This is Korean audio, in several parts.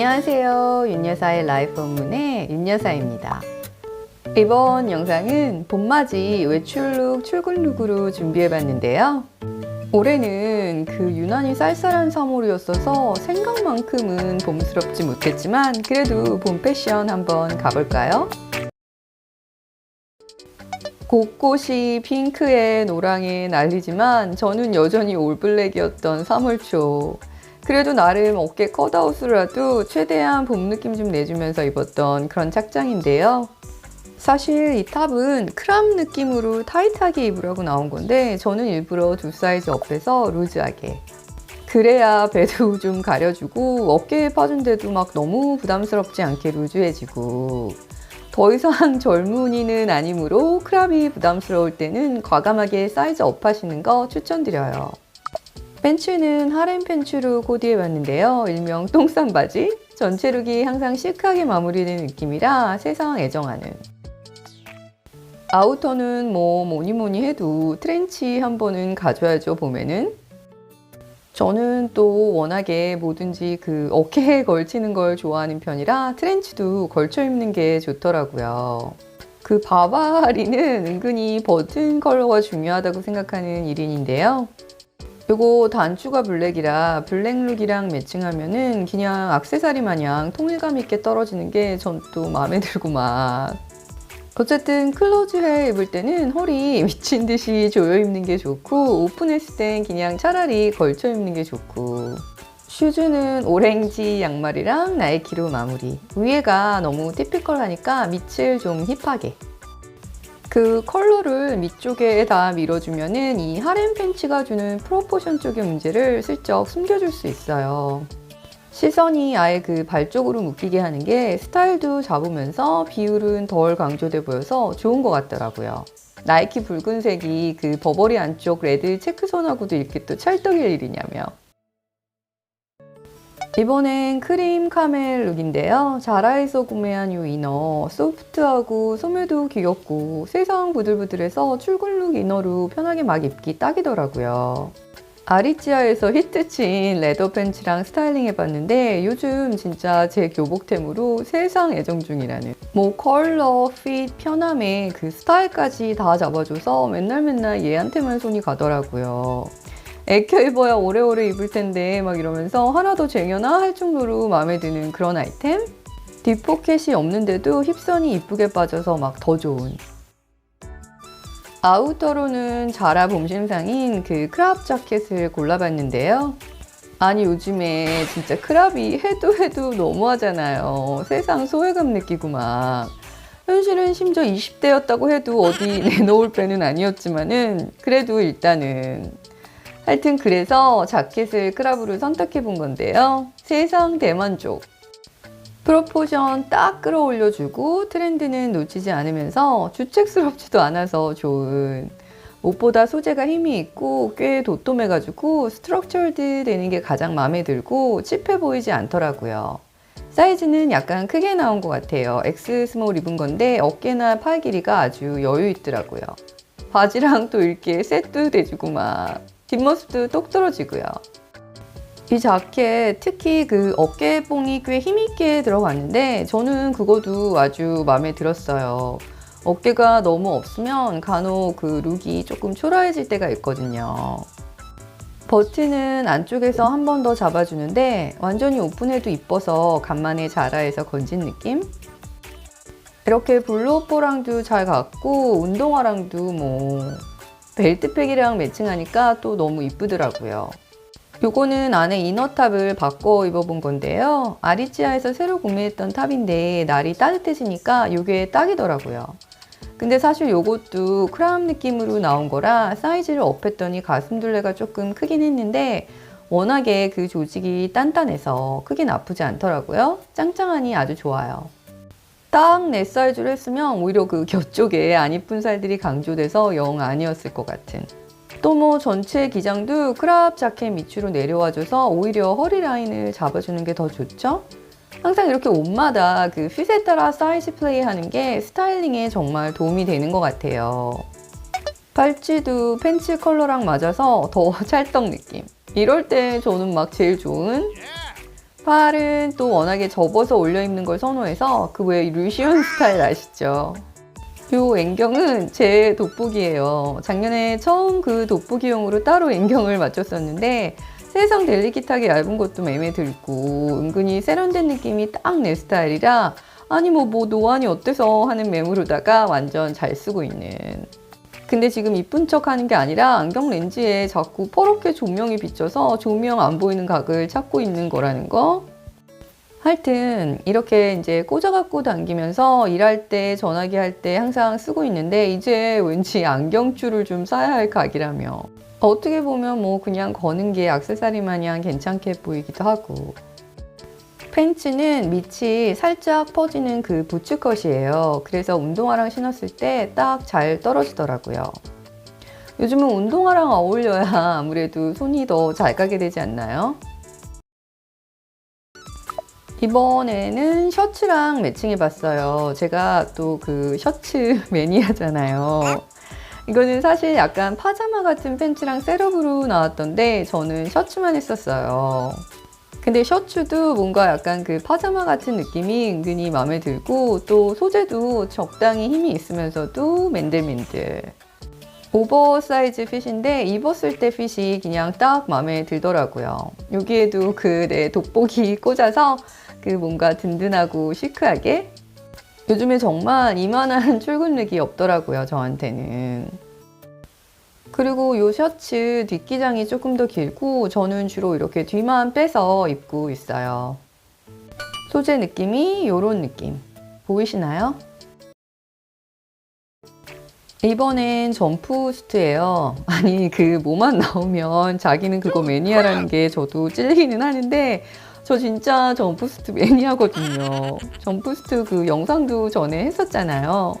안녕하세요. 윤여사의 라이프 업문의 윤여사입니다. 이번 영상은 봄맞이 외출룩 출근룩으로 준비해봤는데요. 올해는 그 유난히 쌀쌀한 3월이었어서 생각만큼은 봄스럽지 못했지만 그래도 봄 패션 한번 가볼까요? 곳곳이 핑크에 노랑에 난리지만 저는 여전히 올블랙이었던 3월 초. 그래도 나름 어깨 컷아웃으로라도 최대한 봄 느낌 좀 내주면서 입었던 그런 착장인데요. 사실 이 탑은 크랍 느낌으로 타이트하게 입으라고 나온 건데 저는 일부러 두 사이즈 업해서 루즈하게 그래야 배도 좀 가려주고 어깨에 파준 데도 막 너무 부담스럽지 않게 루즈해지고 더 이상 젊은이는 아니므로 크랍이 부담스러울 때는 과감하게 사이즈 업 하시는 거 추천드려요. 팬츠는 하렘 팬츠로 코디해 봤는데요. 일명 똥싼 바지. 전체 룩이 항상 시크하게 마무리되는 느낌이라 세상 애정하는. 아우터는 뭐 뭐니 뭐니 해도 트렌치 한 번은 가져야죠, 봄에는. 저는 또 워낙에 뭐든지 그 어깨에 걸치는 걸 좋아하는 편이라 트렌치도 걸쳐 입는 게 좋더라고요. 그 바바리는 은근히 버튼 컬러가 중요하다고 생각하는 1인인데요. 이거 단추가 블랙이라 블랙룩이랑 매칭하면은 그냥 악세사리 마냥 통일감 있게 떨어지는 게 전 또 마음에 들고 막. 어쨌든 클로즈해 입을 때는 허리 미친 듯이 조여 입는 게 좋고 오픈했을 땐 그냥 차라리 걸쳐 입는 게 좋고. 슈즈는 오렌지 양말이랑 나이키로 마무리. 위에가 너무 티피컬하니까 밑을 좀 힙하게 그 컬러를 밑쪽에 다 밀어주면은 이 하렘 팬츠가 주는 프로포션 쪽의 문제를 슬쩍 숨겨줄 수 있어요. 시선이 아예 그 발 쪽으로 묶이게 하는 게 스타일도 잡으면서 비율은 덜 강조돼 보여서 좋은 것 같더라고요. 나이키 붉은색이 그 버버리 안쪽 레드 체크선하고도 이렇게 또 찰떡일 일이냐며. 이번엔 크림 카멜 룩인데요. 자라에서 구매한 이 이너 소프트하고 소매도 귀엽고 세상 부들부들해서 출근 룩 이너로 편하게 막 입기 딱이더라고요. 아리찌아에서 히트친 레더 팬츠랑 스타일링 해봤는데 요즘 진짜 제 교복템으로 세상 애정 중이라는 뭐 컬러, 핏, 편함에 그 스타일까지 다 잡아줘서 맨날 맨날 얘한테만 손이 가더라고요. 애껴 입어야 오래오래 입을 텐데 막 이러면서 하나도 쟁여나 할 정도로 마음에 드는 그런 아이템? 뒷포켓이 없는데도 힙선이 이쁘게 빠져서 막 더 좋은 아우터로는 자라 봄신상인 그 크랍 자켓을 골라봤는데요. 아니 요즘에 진짜 크랍이 해도 해도 너무하잖아요. 세상 소외감 느끼고 막. 현실은 심지어 20대였다고 해도 어디 내놓을 빼는 아니었지만은 그래도 일단은 하여튼 그래서 자켓을 크랍으로 선택해 본 건데요. 세상 대만족. 프로포션 딱 끌어올려주고 트렌드는 놓치지 않으면서 주책스럽지도 않아서 좋은 무엇보다 소재가 힘이 있고 꽤 도톰해가지고 스트럭처드 되는 게 가장 마음에 들고 찝해 보이지 않더라고요. 사이즈는 약간 크게 나온 것 같아요. X 스몰 입은 건데 어깨나 팔 길이가 아주 여유 있더라고요. 바지랑 또 이렇게 셋도 돼주고 막 뒷모습도 똑 떨어지고요. 이 자켓 특히 그 어깨뽕이 꽤 힘있게 들어갔는데 저는 그것도 아주 마음에 들었어요. 어깨가 너무 없으면 간혹 그 룩이 조금 초라해질 때가 있거든요. 버튼은 안쪽에서 한 번 더 잡아주는데 완전히 오픈해도 이뻐서 간만에 자라에서 건진 느낌? 이렇게 블루오뽀랑도 잘 갔고 운동화랑도 뭐 벨트팩이랑 매칭하니까 또 너무 이쁘더라고요. 요거는 안에 이너탑을 바꿔 입어본 건데요. 아리찌아에서 새로 구매했던 탑인데 날이 따뜻해지니까 요게 딱이더라고요. 근데 사실 요것도 크라운 느낌으로 나온 거라 사이즈를 업했더니 가슴둘레가 조금 크긴 했는데 워낙에 그 조직이 단단해서 크게 나쁘지 않더라고요. 짱짱하니 아주 좋아요. 딱 내 사이즈로 했으면 오히려 그겨 쪽에 안 이쁜 살들이 강조돼서 영 아니었을 것 같은. 또 뭐 전체 기장도 크랍 자켓 밑으로 내려와줘서 오히려 허리 라인을 잡아주는 게 더 좋죠? 항상 이렇게 옷마다 그 핏에 따라 사이즈 플레이 하는 게 스타일링에 정말 도움이 되는 것 같아요. 팔찌도 팬츠 컬러랑 맞아서 더 찰떡 느낌. 이럴 때 저는 막 제일 좋은 팔은 또 워낙에 접어서 올려 입는 걸 선호해서 그왜 루시온 스타일 아시죠? 요 앵경은 제 돋보기예요. 작년에 처음 그 돋보기용으로 따로 앵경을 맞췄었는데 세상 델리깃하게 얇은 것도 매매 들고 은근히 세련된 느낌이 딱 내 스타일이라 아니 뭐뭐 노안이 어때서 하는 매물로다가 완전 잘 쓰고 있는 근데 지금 이쁜 척 하는 게 아니라 안경 렌즈에 자꾸 퍼렇게 조명이 비쳐서 조명 안 보이는 각을 찾고 있는 거라는 거. 하여튼 이렇게 이제 꽂아갖고 당기면서 일할 때 전화기 할 때 항상 쓰고 있는데 이제 왠지 안경줄을 좀 싸야 할 각이라며 어떻게 보면 뭐 그냥 거는 게 악세사리 마냥 괜찮게 보이기도 하고 팬츠는 밑이 살짝 퍼지는 그 부츠 컷이에요. 그래서 운동화랑 신었을 때 딱 잘 떨어지더라고요. 요즘은 운동화랑 어울려야 아무래도 손이 더 잘 가게 되지 않나요? 이번에는 셔츠랑 매칭해 봤어요. 제가 또 그 셔츠 매니아잖아요. 이거는 사실 약간 파자마 같은 팬츠랑 셋업으로 나왔던데 저는 셔츠만 했었어요. 근데 셔츠도 뭔가 약간 그 파자마 같은 느낌이 은근히 마음에 들고 또 소재도 적당히 힘이 있으면서도 맨들맨들. 오버사이즈 핏인데 입었을 때 핏이 그냥 딱 마음에 들더라고요. 여기에도 그 내 돋보기 꽂아서 그 뭔가 든든하고 시크하게 요즘에 정말 이만한 출근룩이 없더라고요, 저한테는. 그리고 이 셔츠 뒷기장이 조금 더 길고 저는 주로 이렇게 뒤만 빼서 입고 있어요. 소재 느낌이 이런 느낌. 보이시나요? 이번엔 점프스트예요. 아니 그 뭐만 나오면 자기는 그거 매니아라는 게 저도 찔리기는 하는데 저 진짜 점프스트 매니아거든요. 점프스트 그 영상도 전에 했었잖아요.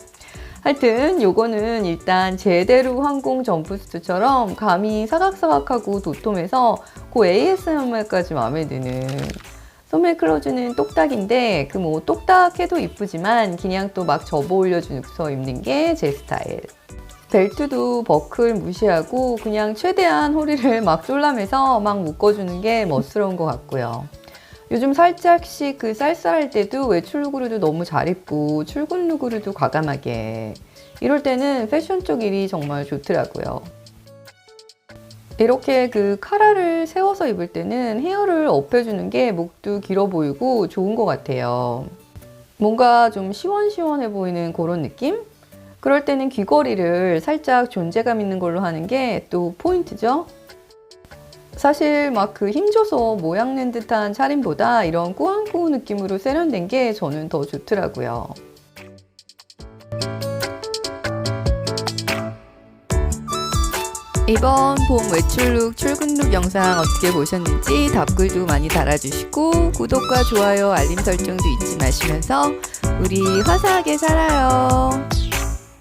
하여튼 요거는 일단 제대로 항공 점프스트처럼 감이 사각사각하고 도톰해서 그 ASMR까지 마음에 드는 소매 클로즈는 똑딱인데 그 뭐 똑딱해도 이쁘지만 그냥 또 막 접어 올려주면서 입는 게 제 스타일. 벨트도 버클 무시하고 그냥 최대한 허리를 막 졸라매서 막 묶어주는 게 멋스러운 것 같고요. 요즘 살짝씩 그 쌀쌀할 때도 외출룩으로도 너무 잘 입고 출근룩으로도 과감하게 이럴 때는 패션 쪽 일이 정말 좋더라고요. 이렇게 그 카라를 세워서 입을 때는 헤어를 업해주는 게 목도 길어 보이고 좋은 것 같아요. 뭔가 좀 시원시원해 보이는 그런 느낌? 그럴 때는 귀걸이를 살짝 존재감 있는 걸로 하는 게 또 포인트죠. 사실 막 그 힘줘서 모양 낸 듯한 차림보다 이런 꾸안꾸 느낌으로 세련된 게 저는 더 좋더라고요. 이번 봄 외출룩 출근룩 영상 어떻게 보셨는지 답글도 많이 달아주시고 구독과 좋아요 알림 설정도 잊지 마시면서 우리 화사하게 살아요.